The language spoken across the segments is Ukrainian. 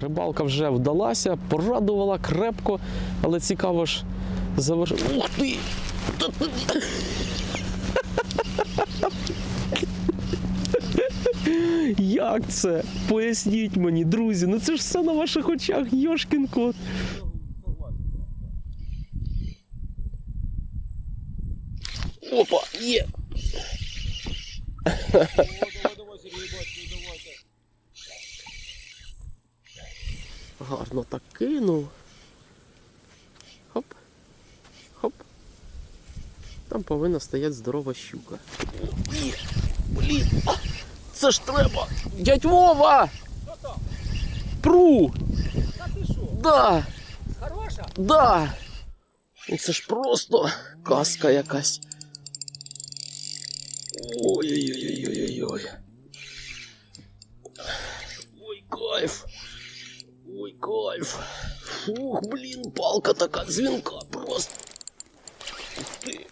Рибалка вже вдалася, порадувала крепко, але цікаво ж заверш... Ух! Ти- Як це? Поясніть мені, друзі, ну це ж все на ваших очах, Йошкін кот. Опа, є! Гарно так кинув. Хоп. Хоп. Там повинна стояти здорова щука. Є, Блін, це ж треба! Дядь Вова! Пру! Та ти що? Да! Хороша? Да! Ну Це ж просто казка якась. Ой-ой-ой-ой-ой-ой. Ой, кайф. Ой, кайф. Фух, блін, палка така дзвінка просто. Ти.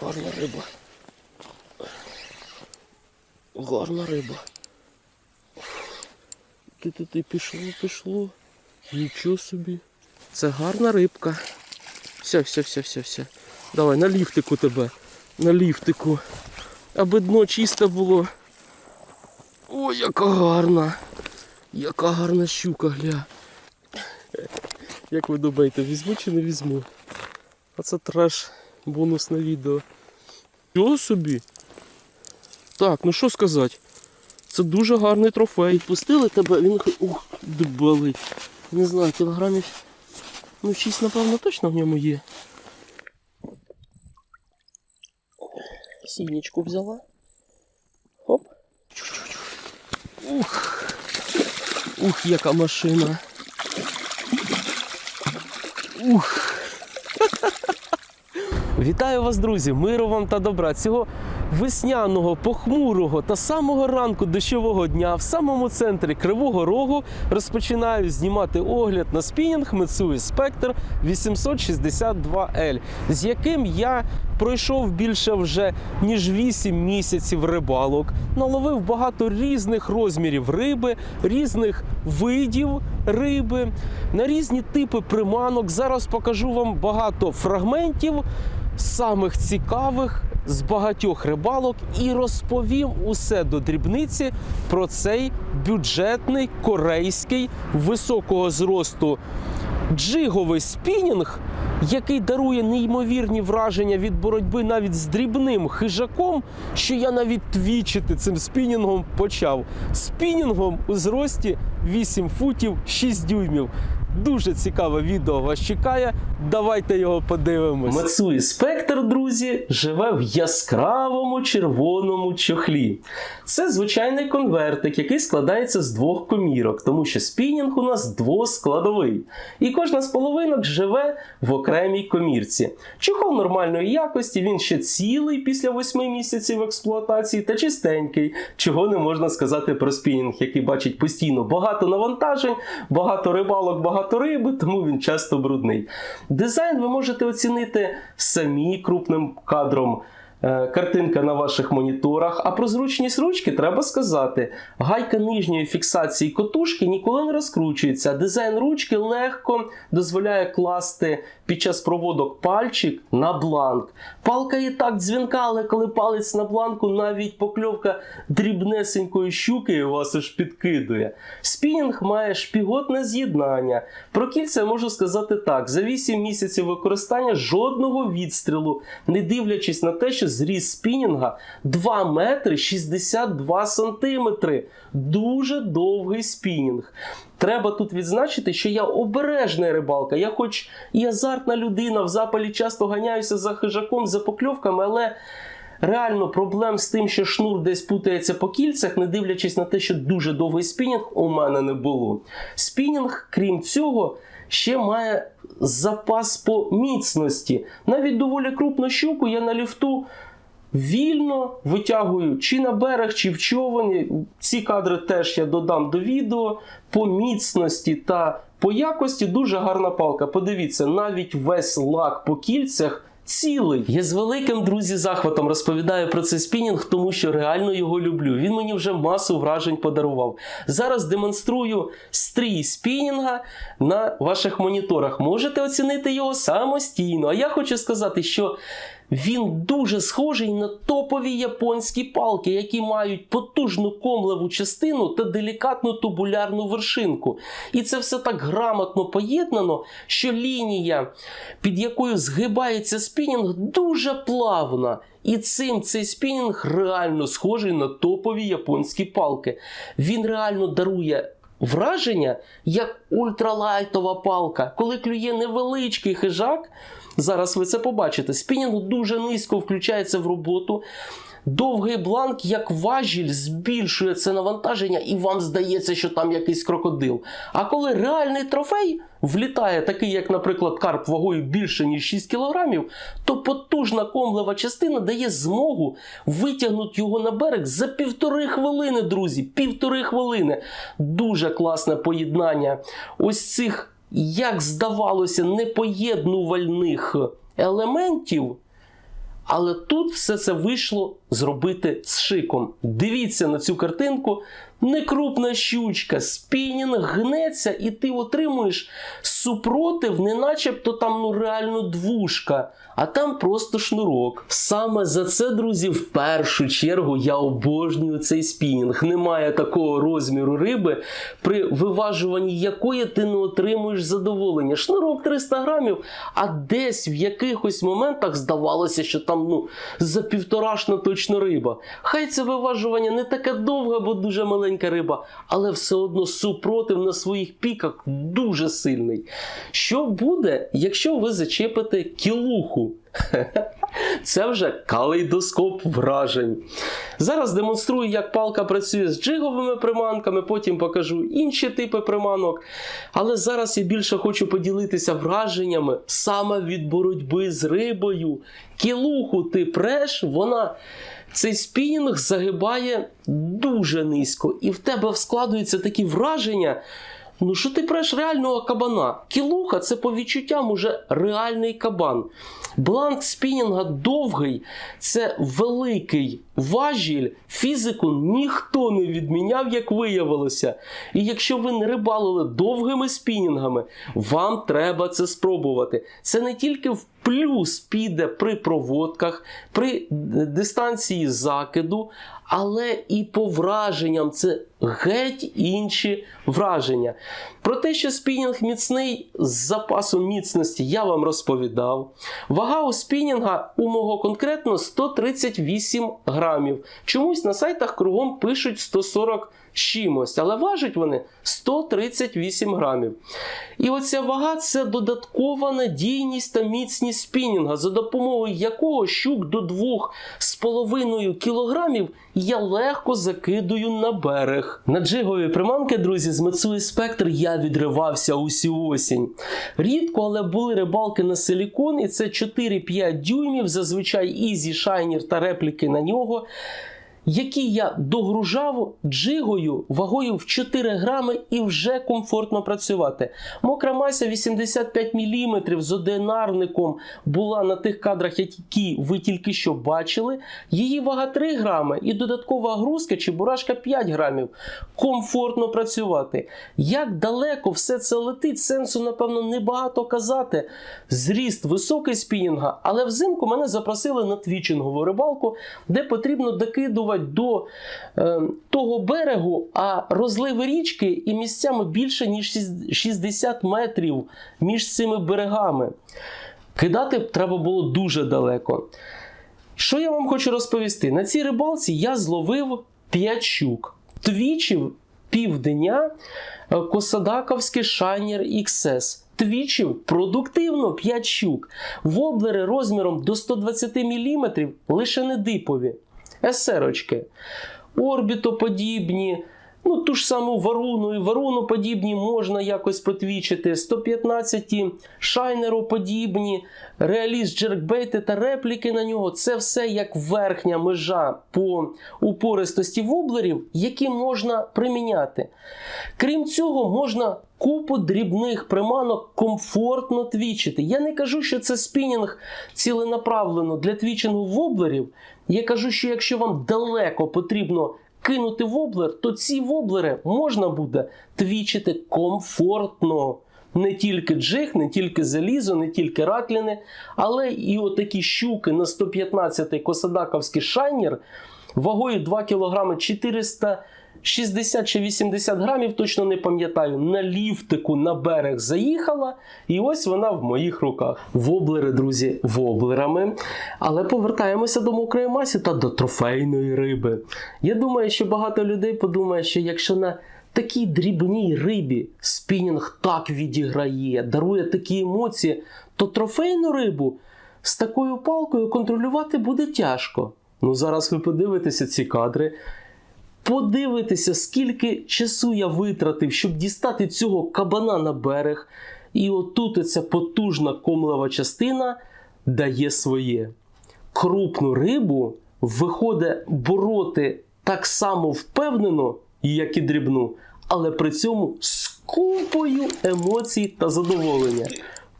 Гарна риба. Гарна риба. Ти-ти-ти пішло, пішло. Нічого собі. Це гарна рибка. Все, все, все, все, все. Давай, на ліфтику тебе. На ліфтику. Аби дно чисте було. Ой, яка гарна. Яка гарна щука, гля. Як ви думаєте, візьму чи не візьму? А це треш бонусне відео. Що собі? Так, ну що сказати? Це дуже гарний трофей. Пустили тебе, він ух, дебелий. Не знаю, кілограмів. Ну, 6, напевно, точно в ньому є. Сінечку взяла. Хоп. Ух. Ух, яка машина. Ух. Вітаю вас, друзі! Миру вам та добра! Цього весняного, похмурого та самого ранку дощового дня в самому центрі Кривого Рогу розпочинаю знімати огляд на спінінг Mitsui Spectre 862L, з яким я пройшов більше вже ніж 8 місяців рибалок, наловив багато різних розмірів риби, різних видів риби, на різні типи приманок. Зараз покажу вам багато фрагментів самих цікавих з багатьох рибалок і розповім усе до дрібниці про цей бюджетний корейський високого зросту джиговий спінінг, який дарує неймовірні враження від боротьби навіть з дрібним хижаком, що я навіть твічити цим спінінгом почав. Спінінгом у зрості 8 футів 6 дюймів. Дуже цікаве відео вас чекає. Давайте його подивимось. Мацуї Спектр, друзі, живе в яскравому червоному чохлі. Це звичайний конвертик, який складається з двох комірок, тому що спінінг у нас двоскладовий. І кожна з половинок живе в окремій комірці. Чохол нормальної якості, він ще цілий після 8 місяців експлуатації та чистенький, чого не можна сказати про спінінг, який бачить постійно багато навантажень, багато рибалок, багато риби, тому він часто брудний. Дизайн ви можете оцінити самі крупним кадром. Е, Картинка на ваших моніторах. А про зручність ручки треба сказати: гайка нижньої фіксації котушки ніколи не розкручується. Дизайн ручки легко дозволяє класти під час проводок пальчик на бланк. Палка і так дзвінка, але коли палець на бланку, навіть покльовка дрібнесенької щуки вас аж підкидує. Спінінг має шпіготне з'єднання. Про кільця можу сказати так: за 8 місяців використання жодного відстрілу, не дивлячись на те, що зріс спінінга 2 метри 62 сантиметри. Дуже довгий спінінг. Треба тут відзначити, що я обережна рибалка. Я, хоч і азартна людина, в запалі часто ганяюся за хижаком, за покльовками, але реально проблем з тим, що шнур десь путається по кільцях, не дивлячись на те, що дуже довгий спінінг, у мене не було. Спінінг, крім цього, ще має запас по міцності. Навіть доволі крупну щуку я на ліфту. Вільно витягую чи на берег, чи в човен. Ці кадри теж я додам до відео. По міцності та по якості дуже гарна палка. Подивіться, навіть весь лак по кільцях цілий. Я з великим друзі захватом розповідаю про цей спінінг, тому що реально його люблю. Він мені вже масу вражень подарував. Зараз демонструю стрій спінінга на ваших моніторах. Можете оцінити його самостійно. А я хочу сказати, що він дуже схожий на топові японські палки, які мають потужну комлеву частину та делікатну тубулярну вершинку. І це все так грамотно поєднано, що лінія, під якою згибається спінінг, дуже плавна. І цим цей спінінг реально схожий на топові японські палки. Він реально дарує враження як ультралайтова палка, коли клює невеличкий хижак. Зараз ви це побачите. Спінінг дуже низько включається в роботу. Довгий бланк, як важіль, збільшує це навантаження, і вам здається, що там якийсь крокодил. А коли реальний трофей влітає, такий, як, наприклад, карп вагою більше, ніж 6 кг, то потужна комлева частина дає змогу витягнути його на берег за півтори хвилини, друзі. Півтори хвилини. Дуже класне поєднання ось цих, як здавалося, непоєднувальних елементів. Але тут все це вийшло зробити з шиком. Дивіться на цю картинку. Некрупна щучка, спінінг гнеться, і ти отримуєш супротив, не начебто там ну реально двушка, а там просто шнурок. Саме за це, друзі, в першу чергу я обожнюю цей спінінг. Немає такого розміру риби, при виважуванні якої ти не отримуєш задоволення. Шнурок 300 грамів, а десь в якихось моментах здавалося, що там ну за півторашна точно риба. Хай це виважування не таке довге, бо дуже маленька риба, але все одно супротив на своїх піках дуже сильний. Що буде, якщо ви зачепите кілуху? Це вже калейдоскоп вражень. Зараз демонструю, як палка працює з джиговими приманками, потім покажу інші типи приманок. Але зараз я більше хочу поділитися враженнями саме від боротьби з рибою. Кілуху ти преш, вона. Цей спінінг загибає дуже низько, і в тебе складуються такі враження. Ну, що ти преш реального кабана? Кілуха це по відчуттям уже реальний кабан. Бланк спінінга довгий, це великий важіль. Фізику ніхто не відміняв, як виявилося. І якщо ви не рибалили довгими спінінгами, вам треба це спробувати. Це не тільки в плюс піде при проводках, при дистанції закиду, але і по враженням це геть інші враження. Про те, що спінінг міцний з запасом міцності, я вам розповідав. Вага у спінінга у мого конкретно 138 грамів. Чомусь на сайтах кругом пишуть 140 з чимось, але важать вони 138 грамів. І оця вага це додаткова надійність та міцність спінінга, за допомогою якого щук до 2,5 кілограмів я легко закидую на берег. На джигові приманки, друзі, з Мецуї Спектр я відривався усю осінь. Рідко, але були рибалки на силікон, і це 4-5 дюймів, зазвичай Ізі, Шайнір та репліки на нього які я догружав джигою вагою в 4 грами і вже комфортно працювати. Мокра мася 85 мм з одинарником була на тих кадрах, які ви тільки що бачили. Її вага 3 грами і додаткова грузка чи бурашка 5 грамів. Комфортно працювати. Як далеко все це летить, сенсу, напевно, небагато казати. Зріст високий спінінга, але взимку мене запросили на твічингову рибалку, де потрібно докидувати до е, того берегу, а розливи річки і місцями більше, ніж 60 метрів між цими берегами. Кидати треба було дуже далеко. Що я вам хочу розповісти? На цій рибалці я зловив 5 щук. Твічів півдня е, Косадаковський Шайнер XS. Твічів продуктивно 5 щук. Воблери розміром до 120 мм лише не дипові. Есерочки. Орбітоподібні, Ну, ту ж саму варуну і варуну подібні можна якось потвічити. 115 шайнеру подібні, реаліст джеркбейти та репліки на нього це все як верхня межа по упористості воблерів, які можна приміняти. Крім цього, можна купу дрібних приманок комфортно твічити. Я не кажу, що це спінінг ціленаправлено для твічингу воблерів. Я кажу, що якщо вам далеко потрібно кинути воблер, то ці воблери можна буде твічити комфортно. Не тільки джиг, не тільки залізо, не тільки ратліни, але і отакі щуки на 115-й косадаковський шайнер вагою 2 кг 460 чи 80 грамів, точно не пам'ятаю, на ліфтику на берег заїхала, і ось вона в моїх руках. Воблери, друзі, воблерами. Але повертаємося до мокрої масі та до трофейної риби. Я думаю, що багато людей подумає, що якщо на такій дрібній рибі спінінг так відіграє, дарує такі емоції, то трофейну рибу з такою палкою контролювати буде тяжко. Ну, зараз ви подивитеся ці кадри. Подивитеся, скільки часу я витратив, щоб дістати цього кабана на берег. І отут ця потужна комлева частина дає своє. Крупну рибу виходить бороти так само впевнено, як і дрібну, але при цьому з купою емоцій та задоволення.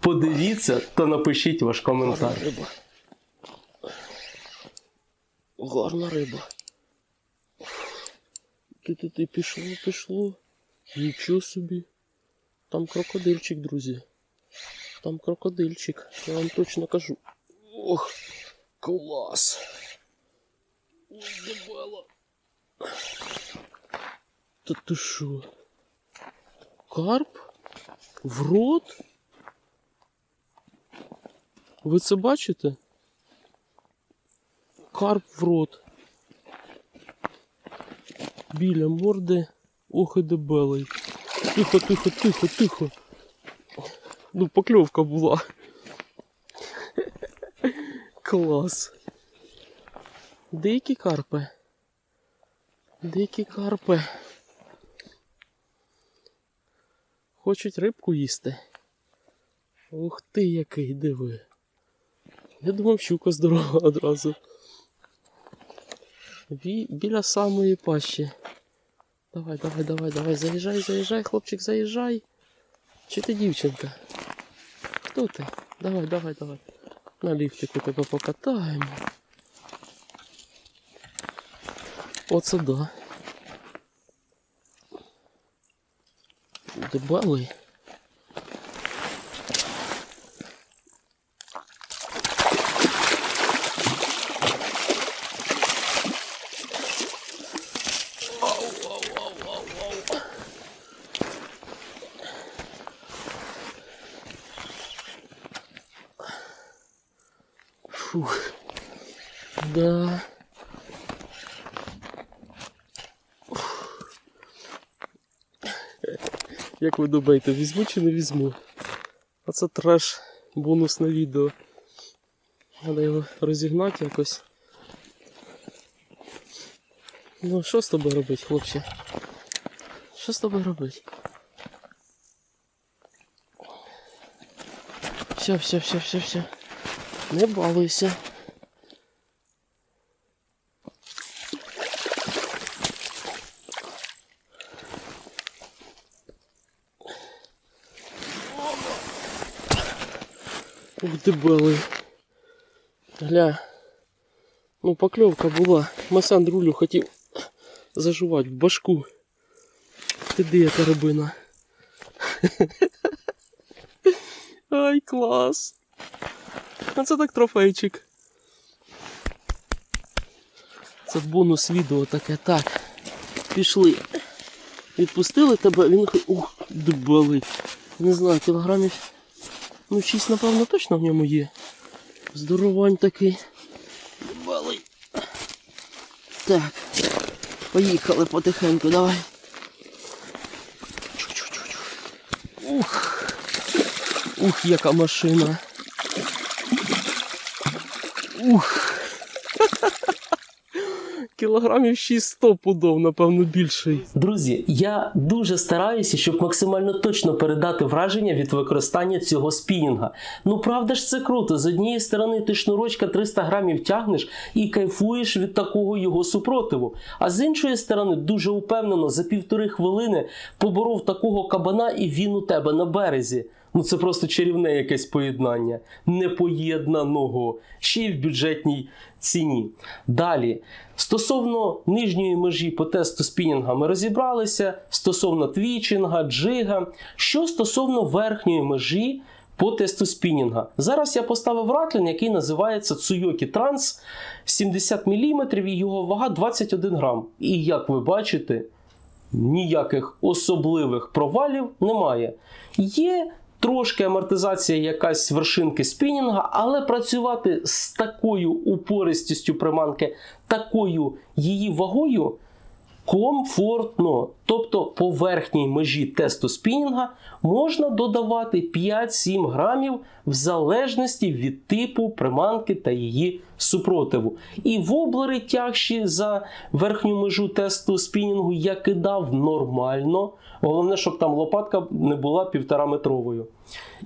Подивіться та напишіть ваш коментар. риба. Гарна риба. Ти ти пішло, пішло. Нічого собі. Там крокодильчик, друзі. Там крокодильчик. Я вам точно кажу. Ох, клас. Ой, дебело. Та ти що? Карп? В рот? Ви це бачите? Карп в рот. Біля морди. Ох і дебелий. Тихо, тихо, тихо, тихо. Ну, покльовка була. Клас. Дикі карпи. Дикі карпи. Хочуть рибку їсти. Ух ти, який диви. Я думав, щука здорова одразу. Бі, біля самої пащі. Давай, давай, давай, давай, заїжджай, заїжджай, хлопчик, заїжджай. Чи ти дівчинка? Хто ти? Давай, давай, давай. На ліфтику тебе покатаємо. Оце да. Дебелий. Фух. Да. Як ви думаєте, візьму чи не візьму? А це треш бонусне відео. Треба його розігнати якось. Ну, що з тобою робити, хлопче? Що з тобою робити? Все, все, все, все, все. Не балуйся. Ух ти белий. Гля. Ну, покльовка була. Маса Андрулю хотів зажувати в башку. Ти де яка рибина? Ай, клас. А це так трофейчик. Це бонус відео таке. Так. Пішли. Відпустили тебе, він ух, дебелий. Не знаю, кілограмів. Ну, 6, напевно, точно в ньому є. Здоровань такий. Балий. Так. Поїхали потихеньку, давай. Ух. Ух, яка машина. Ух. Кілограмів 600 пудов, напевно, більший. Друзі, я дуже стараюся, щоб максимально точно передати враження від використання цього спінінга. Ну правда ж це круто. З однієї сторони ти шнурочка 300 грамів тягнеш і кайфуєш від такого його супротиву. А з іншої сторони, дуже упевнено, за півтори хвилини поборов такого кабана, і він у тебе на березі. Ну це просто чарівне якесь поєднання, непоєднаного, ще й в бюджетній ціні. Далі, стосовно нижньої межі по тесту спінінга ми розібралися, стосовно твічинга, джига. Що стосовно верхньої межі по тесту спінінга. Зараз я поставив ратлін, який називається Tsuyoki Trans 70 мм і його вага 21 грам. І як ви бачите, ніяких особливих провалів немає. Є трошки амортизація якась вершинки спінінга, але працювати з такою упористістю приманки, такою її вагою комфортно. Тобто по верхній межі тесту спінінга можна додавати 5-7 грамів в залежності від типу приманки та її супротиву. І воблери тягші за верхню межу тесту спінінгу я кидав нормально. Головне, щоб там лопатка не була півтора метровою.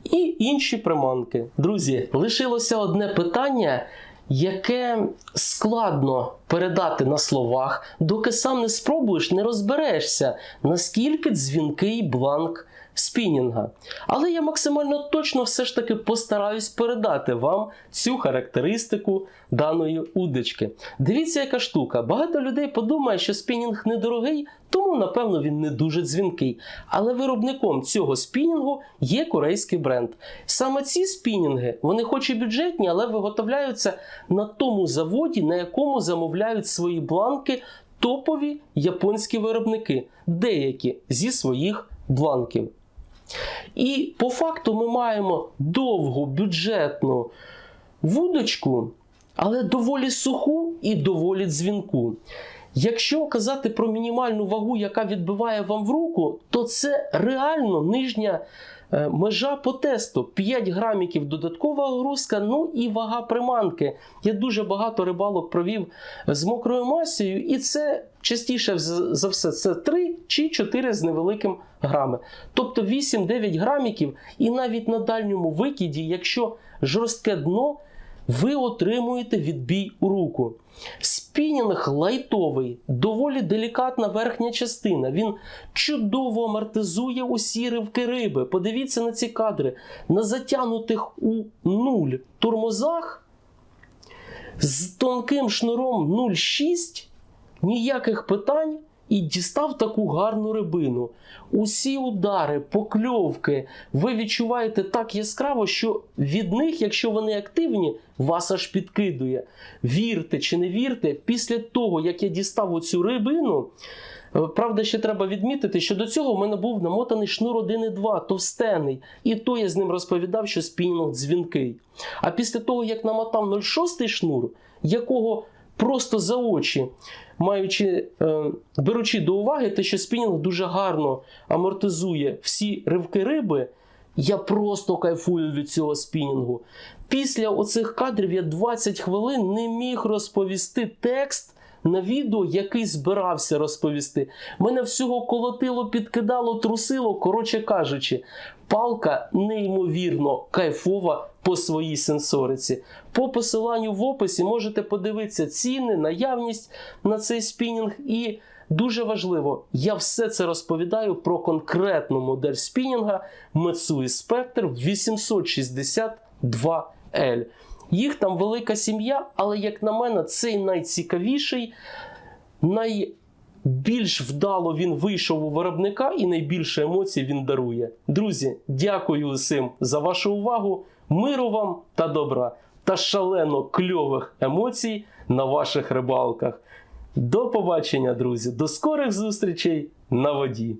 І інші приманки. Друзі, лишилося одне питання, яке складно передати на словах, доки сам не спробуєш, не розберешся, наскільки дзвінкий бланк спінінга. Але я максимально точно все ж таки постараюсь передати вам цю характеристику даної удочки. Дивіться, яка штука. Багато людей подумає, що спінінг недорогий, тому напевно він не дуже дзвінкий. Але виробником цього спінінгу є корейський бренд. Саме ці спінінги, вони хоч і бюджетні, але виготовляються на тому заводі, на якому замовляють свої бланки топові японські виробники, деякі зі своїх бланків. І по факту ми маємо довгу бюджетну вудочку, але доволі суху і доволі дзвінку. Якщо казати про мінімальну вагу, яка відбиває вам в руку, то це реально нижня е, межа по тесту. 5 граміків додаткова грузка, ну і вага приманки. Я дуже багато рибалок провів з мокрою масою, і це частіше за все це 3 чи 4 з невеликим грами. Тобто 8-9 граміків, і навіть на дальньому викиді, якщо жорстке дно, ви отримуєте відбій у руку. Спінінг лайтовий, доволі делікатна верхня частина. Він чудово амортизує усі ривки риби. Подивіться на ці кадри. На затягнутих у нуль тормозах з тонким шнуром 0,6 ніяких питань. І дістав таку гарну рибину. Усі удари, покльовки ви відчуваєте так яскраво, що від них, якщо вони активні, вас аж підкидує. Вірте чи не вірте, після того, як я дістав оцю рибину, е, правда, ще треба відмітити, що до цього в мене був намотаний шнур 1,2, товстений. І то я з ним розповідав, що спінінг дзвінкий. А після того, як намотав 0,6 шнур, якого просто за очі, маючи, е, беручи до уваги те, що спінінг дуже гарно амортизує всі ривки риби, я просто кайфую від цього спінінгу. Після оцих кадрів я 20 хвилин не міг розповісти текст на відео, який збирався розповісти. Мене всього колотило, підкидало, трусило. Коротше кажучи, палка неймовірно кайфова по своїй сенсориці. По посиланню в описі можете подивитися ціни, наявність на цей спінінг і. Дуже важливо, я все це розповідаю про конкретну модель спінінга Metsui Spectre 862L. Їх там велика сім'я, але, як на мене, цей найцікавіший, найбільш вдало він вийшов у виробника і найбільше емоцій він дарує. Друзі, дякую усім за вашу увагу. Миру вам та добра та шалено кльових емоцій на ваших рибалках. До побачення, друзі! До скорих зустрічей на воді!